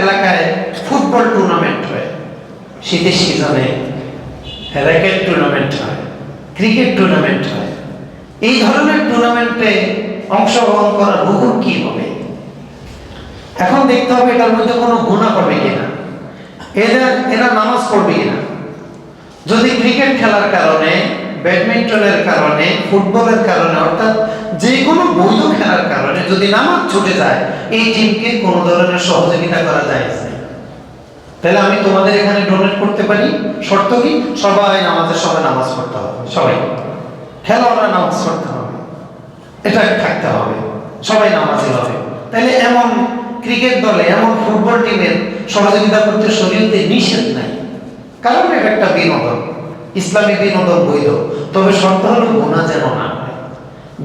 এলাকায় football tournament হয়। শীতের সিজনে র্যাকেট টুর্নামেন্ট হয় ক্রিকেট টুর্নামেন্ট হয়। এই ধরনের টুর্নামেন্টে অংশগ্রহণ করার হুকুম কি হবে? এখন দেখতে হবে এটার মধ্যে কোনো গুণা পাবে কিনা। এরা এরা নামাজ পড়বে কিনা? যদি ক্রিকেট খেলার কারণে ব্যাডমিন্টনের কারণে, ফুটবলের কারণে, অর্থাৎ যে কোনো বৈধ খেলার কারণে যদি নামাজ ছুটে যায়, এই টিমকে কোনো ধরনের সহযোগিতা করা যায় তাহলে আমি তোমাদের এখানে ডোনেট করতে পারি? শর্ত কি? সবাই নামাজের সবাই নামাজ পড়তে হবে। সবাই। খেলোয়াড়রা নামাজ পড়তে হবে। এটা থাকতে হবে। সবাই নামাজি হবে। তাহলে এমন ক্রিকেট দলে, এমন ফুটবল টিমের সহযোগিতা করতে শরীরতে নিষেধ নাই। কারণ এটা একটা বিনোদন। ইসলামী বিনোদন বৈধ। তবে শর্ত হলো গুণা যেন না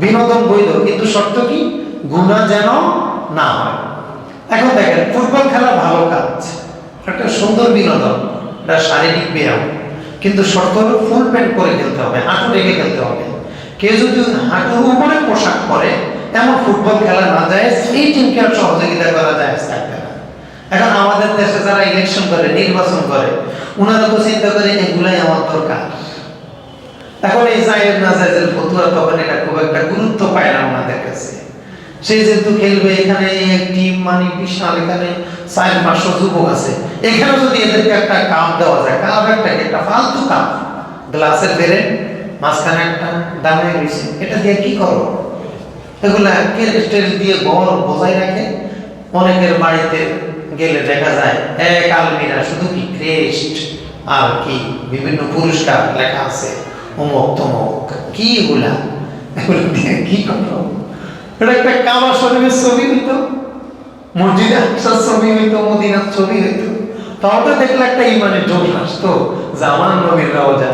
বিনোদন বৈধ, কিন্তু শর্ত কি? গুণা যেন না হয়। এখন দেখেন, ফুটবল খেলা ভালো কাজ, একটা সুন্দর বিনোদন এটা শারীরিক ব্যায়াম। কিন্তু শর্ত হলো ফুল প্যান্ট করে খেলতে হবে, হাঁটু রেখে খেলতে হবে। কেউ যদি হাঁটুর উপরে পোশাক পরে, এমন ফুটবল খেলা না যায় এই টিমকে আর সহযোগিতা করা যায় এখন আমাদের দেশে যারা ইলেকশন করে, নির্বাচন করে ওনারা তো চিন্তা করে এগুলাই আমার দরকার। এখন এই জায়ের না জায়ের ফতুয়া তখন এটা খুব একটা গুরুত্ব পায় না ওনাদের কাছে। সে যেহেতু খেলবে, এখানে টিম মানে বিশাল, এখানে চার, পাঁচশো যুবক আছে। এখানে যদি এদেরকে একটা কাপ দেওয়া যায় কাপ একটা একটা ফালতু কাপ গ্লাসের বেড়ে মাঝখানে একটা দামে রয়েছে এটা দিয়ে কি করো এগুলা স্টেজ দিয়ে ঘর বজায় রাখে? অনেকের বাড়িতে গেলে দেখা যায় এক আলমিরা শুধু কি ক্রেস্ট আর কি বিভিন্ন পুরস্কার লেখা আছে। অমুক, তমক, কি গুলা কি করো এটা একটা কাবা শরীফের ছবি হইতো, মসজিদে আকসার ছবি হইতো, মদিনার ছবি হইতো। তাও তো দেখলে একটা ইমানের জোশ আসতো জামান নবীর রওজা,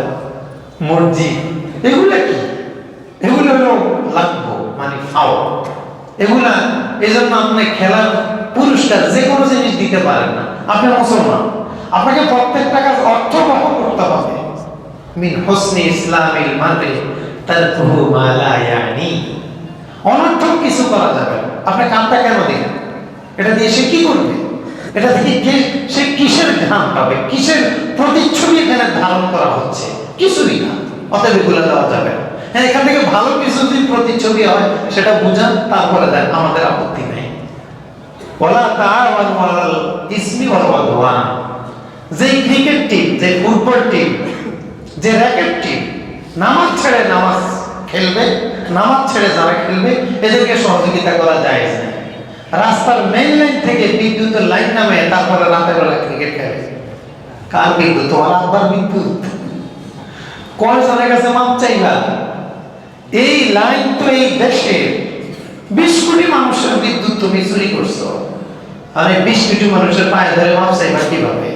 মসজিদ, এগুলা কি? এগুলো হলো লাগবো মানে ফাও। এগুলা এই জন্য আপনি খেলার পুরস্কার যে কোনো জিনিস দিতে পারেন না। আপনি মুসলমান। আপনাকে প্রত্যেকটা কাজ অর্থবহ করতে হবে। মিন হোসনি ইসলামিল মানে তারকুহু মা লা ইয়ানি অনর্থক কিছু করা যাবে না। আপনি কামটা কেন দিলেন? এটা দিয়ে সে কি করবে? এটা থেকে সে কিসের ধান পাবে? কিসের প্রতিচ্ছবি এখানে ধারণ করা হচ্ছে? কিছুই না। অতএব এগুলো দেওয়া যাবে না। হ্যাঁ এখান থেকে ভালো কিছু যদি প্রতিচ্ছবি হয়, সেটা বুঝান, তারপরে দেন। আমাদের আপত্তি নেই। ওলা তাআওয়ানু আলাল ইসমি ওয়াল উদওয়ান যে ক্রিকেট টিম, যে ফুটবল টিম, যে র্যাকেট টিম, নামাজ ছেড়ে নামাজ খেলবে, নামাজ ছেড়ে যারা খেলবে, এদেরকে সহযোগিতা করা যায় না। রাস্তার মেইন লাইন থেকে বিদ্যুতের লাইন নামে তারপরে রাতের বেলা ক্রিকেট খেলে। কার বিদ্যুৎ? তোমার আব্বার বিদ্যুৎ। কয়জনের কাছে মাপ চাইবা? এই লাইন তো এই দেশে বিশ কোটি মানুষের বিদ্যুৎ তুমি চুরি করছ। আর এই বিশ কোটি মানুষের পায়ে ধরে মাপ চাইবা কীভাবে?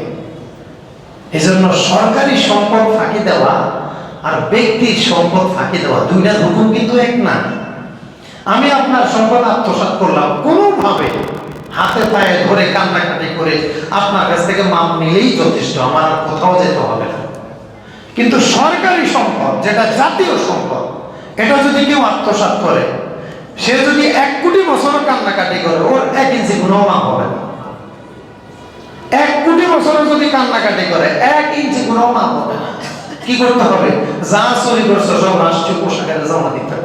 এই জন্য সরকারি সম্পদ ফাঁকি দেওয়া আর ব্যক্তির সম্পদ ফাঁকি দেওয়া দুইটা হুকুম কিন্তু এক না। আমি আপনার সম্পদ আত্মসাৎ করলাম। কোনোভাবে হাতে পায়ে ধরে কান্নাকাটি করে আপনার কাছ থেকে মাপ নিলেই যথেষ্ট, আমার আর কোথাও যেতে হবে না। কিন্তু সরকারি সম্পদ, যেটা জাতীয় সম্পদ, এটা যদি কেউ আত্মসাৎ করে সে যদি এক কোটি বছর কান্নাকাটি করে, ওর এক ইঞ্চি গুণও মাপ হবে না। এক কোটি বছর যদি কান্নাকাটি করে, এক ইঞ্চি গুণও মাপ হবে না। কি করতে হবে? যা চুরি করছে সব রাষ্ট্রীয় পোশাকের জমা দিতে